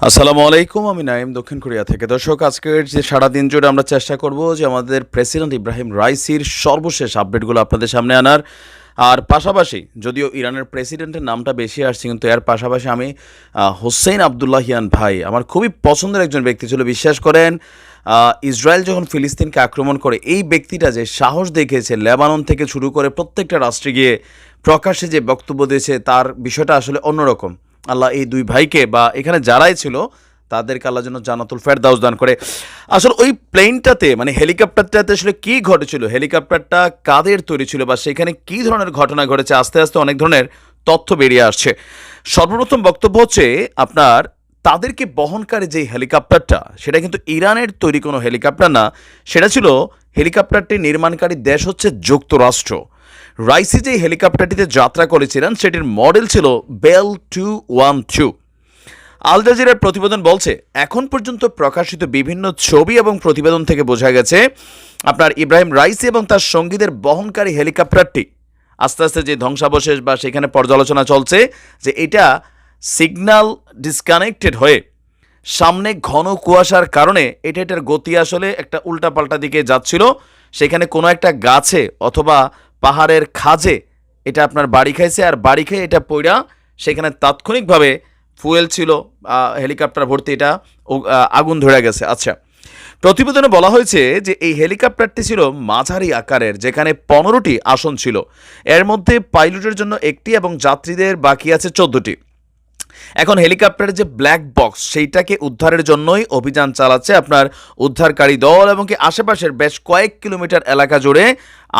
আসসালামু আলাইকুম, আমি নাইম দক্ষিণ কোরিয়া থেকে। দর্শক, আজকের যে সারাদিন জুড়ে আমরা চেষ্টা করব যে আমাদের প্রেসিডেন্ট ইব্রাহিম রাইসির সর্বশেষ আপডেটগুলো আপনাদের সামনে আনার। আর পাশাপাশি, যদিও ইরানের প্রেসিডেন্টের নামটা বেশি আসছে, কিন্তু এর পাশাপাশি আমি হোসেন আবদুল্লাহিয়ান ভাই, আমার খুবই পছন্দের একজন ব্যক্তি ছিল, বিশ্বাস করেন ইসরায়েল যখন ফিলিস্তিনকে আক্রমণ করে, এই ব্যক্তিটা যে সাহস দেখিয়েছে, লেবানন থেকে শুরু করে প্রত্যেকটা রাষ্ট্রে গিয়ে প্রকাশ্যে যে বক্তব্য দিয়েছে, তার বিষয়টা আসলে অন্যরকম। আল্লাহ এই দুই ভাইকে বা এখানে যারাই ছিল, তাদেরকে আল্লাহ যেন জানাতুল ফেরদাউস দান করে। আসলে ওই প্লেনটাতে মানে হেলিকপ্টারটাতে আসলে কি ঘটেছিল? হেলিকপ্টারটা কাদের তৈরি ছিল বা সেখানে কি ধরনের ঘটনা ঘটেছে? আস্তে আস্তে অনেক ধরনের তথ্য বেরিয়ে আসছে। সর্বপ্রথম বক্তব্য হচ্ছে আপনার, তাদেরকে বহনকারী যে হেলিকপ্টারটা, সেটা কিন্তু ইরানের তৈরি কোনো হেলিকপ্টার না, সেটা ছিল হেলিকপ্টারটি নির্মাণকারী দেশ হচ্ছে যুক্তরাষ্ট্র। রাইসি যে হেলিকপ্টারটিতে যাত্রা করেছিলেন, সেটির মডেল ছিল Bell two one two. Al জাজিরার প্রতিবেদন বলছে, এখন পর্যন্ত প্রকাশিত বিভিন্ন ছবি এবং প্রতিবেদন থেকে বোঝা গেছে, আপনার ইব্রাহিম রাইসি এবং তার সঙ্গীদের বহনকারী হেলিকপ্টারটি। আস্তে আস্তে যে ধ্বংসাবশেষ বা সেখানে পর্যালোচনা চলছে, যে এটা সিগন্যাল ডিসকানেক্টেড হয়ে সামনে ঘন কুয়াশার কারণে এটা এটার গতি আসলে একটা উল্টাপাল্টা দিকে যাচ্ছিল, সেখানে কোনো একটা গাছে অথবা পাহাড়ের খাজে এটা আপনার বাড়ি খাইছে আর বাড়ি খেয়ে এটা পইড়া সেখানে তাৎক্ষণিকভাবে ফুয়েল ছিল হেলিকপ্টার ভর্তি এটা আগুন ধরে গেছে। আচ্ছা প্রতিবেদনে বলা হয়েছে যে এই হেলিকপ্টারটি ছিল মাঝারি আকারের, যেখানে পনেরোটি আসন ছিল। এর মধ্যে পাইলটের জন্য একটি এবং যাত্রীদের বাকি আছে চোদ্দটি। এখন হেলিকপ্টারের যে ব্ল্যাক বক্স সেইটাকে উদ্ধারের জন্যই অভিযান চালাচ্ছে আপনার উদ্ধারকারী দল এবং কি আশেপাশের বেশ কয়েক কিলোমিটার এলাকা জুড়ে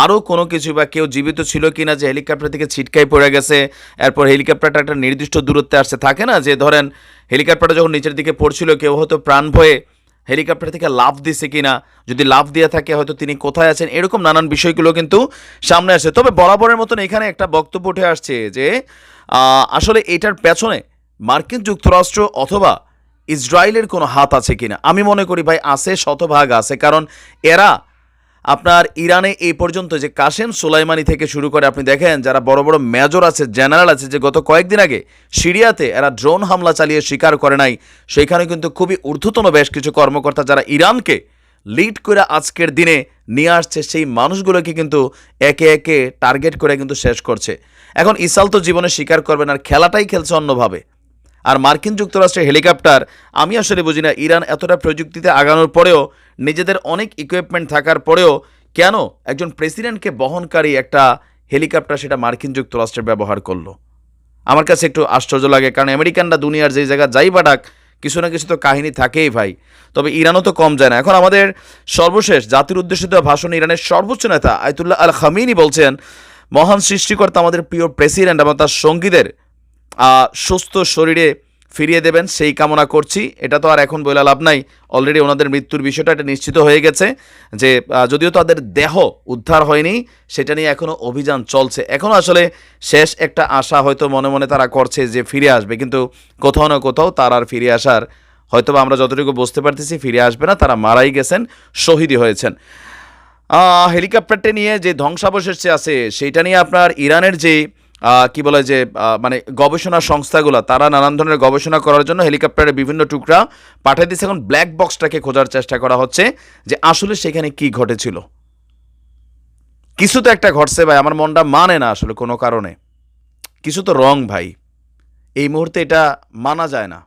আরও কোনো কিছু বা কেউ জীবিত ছিল কিনা যে হেলিকপ্টার থেকে ছিটকাই পড়ে গেছে। এরপর হেলিকপ্টারটা একটা নির্দিষ্ট দূরত্বে আসছে থাকে না, যে ধরেন হেলিকপ্টারটা যখন নিচের দিকে পড়ছিল, কেউ হয়তো প্রাণ ভয়ে হেলিকপ্টার থেকে লাভ দিছে কিনা, যদি লাভ দিয়ে থাকে হয়তো তিনি কোথায় আছেন, এরকম নানান বিষয়গুলো কিন্তু সামনে আসে। তবে বরাবরের মতন এখানে একটা বক্তব্য উঠে আসছে যে আসলে এটার পেছনে মার্কিন যুক্তরাষ্ট্র অথবা ইসরায়েলের কোনো হাত আছে কিনা? আমি মনে করি ভাই আছে, শতভাগ আছে। কারণ এরা আপনার ইরানে এই পর্যন্ত যে কাশেম সোলাইমানি থেকে শুরু করে, আপনি দেখেন যারা বড় বড় মেজর আছে, জেনারেল আছে, যে গত কয়েকদিন আগে সিরিয়াতে এরা ড্রোন হামলা চালিয়ে স্বীকার করে নাই, সেখানে কিন্তু খুবই ঊর্ধ্বতন বেশ কিছু কর্মকর্তা যারা ইরানকে লিড করে আজকের দিনে নিয়ে আসছে, সেই মানুষগুলোকে কিন্তু একে একে টার্গেট করে কিন্তু শেষ করছে। এখন ইসাল তো জীবনে স্বীকার করবেন, আর খেলাটাই খেলছে অন্যভাবে। আর মার্কিন যুক্তরাষ্ট্রের হেলিকপ্টার, আমি আসলে বুঝি না, ইরান এতটা প্রযুক্তিতে আগানোর পরেও, নিজেদের অনেক ইকুইপমেন্ট থাকার পরেও, কেন একজন প্রেসিডেন্টকে বহনকারী একটা হেলিকপ্টার সেটা মার্কিন যুক্তরাষ্ট্রের ব্যবহার করল? আমার কাছে একটু আশ্চর্য লাগে, কারণ আমেরিকানরা দুনিয়ার যেই জায়গা যাই বা ডাক কিছু না কিছু তো কাহিনী থাকেই ভাই। তবে ইরানও তো কম যায় না। এখন আমাদের সর্বশেষ জাতির উদ্দেশ্যে দেওয়া ভাষণ ইরানের সর্বোচ্চ নেতা আয়তুল্লাহ আল খামিনি বলছেন, মহান সৃষ্টিকর্তা আমাদের প্রিয় প্রেসিডেন্ট এবং তার সঙ্গীদের সুস্থ শরীরে ফিরিয়ে দেবেন, সেই কামনা করছি। এটা তো আর এখন বলে লাভ নাই। অলরেডি ওনাদের মৃত্যুর বিষয়টা এটা নিশ্চিত হয়ে গেছে যে যদিও তাদের দেহ উদ্ধার হয়নি, সেটা নিয়ে এখনও অভিযান চলছে। এখনও আসলে শেষ একটা আশা হয়তো মনে মনে তারা করছে যে ফিরে আসবে, কিন্তু কোথাও না কোথাও তার আর ফিরে আসার হয়তো আমরা যতটুকু বুঝতে পারতেছি, ফিরে আসবে না, তারা মারাই গেছেন, শহীদই হয়েছেন। হেলিকপ্টারটি নিয়ে যে ধ্বংসাবশেষ আছে সেইটা নিয়ে আপনার ইরানের যে কি বলে যে মানে গবেষণা সংস্থাগুলো, তারা নানান ধরনের গবেষণা করার জন্য হেলিকপ্টারে বিভিন্ন টুকরা পাঠিয়ে দিচ্ছে এখন ব্ল্যাক বক্সটাকে খোঁজার চেষ্টা করা হচ্ছে যে আসলে সেখানে কি ঘটেছিল। কিছু তো একটা ঘটছে ভাই, আমার মনটা মানে না আসলে কোনো কারণে। কিছু তো রং ভাই। এই মুহূর্তে এটা মানা যায় না।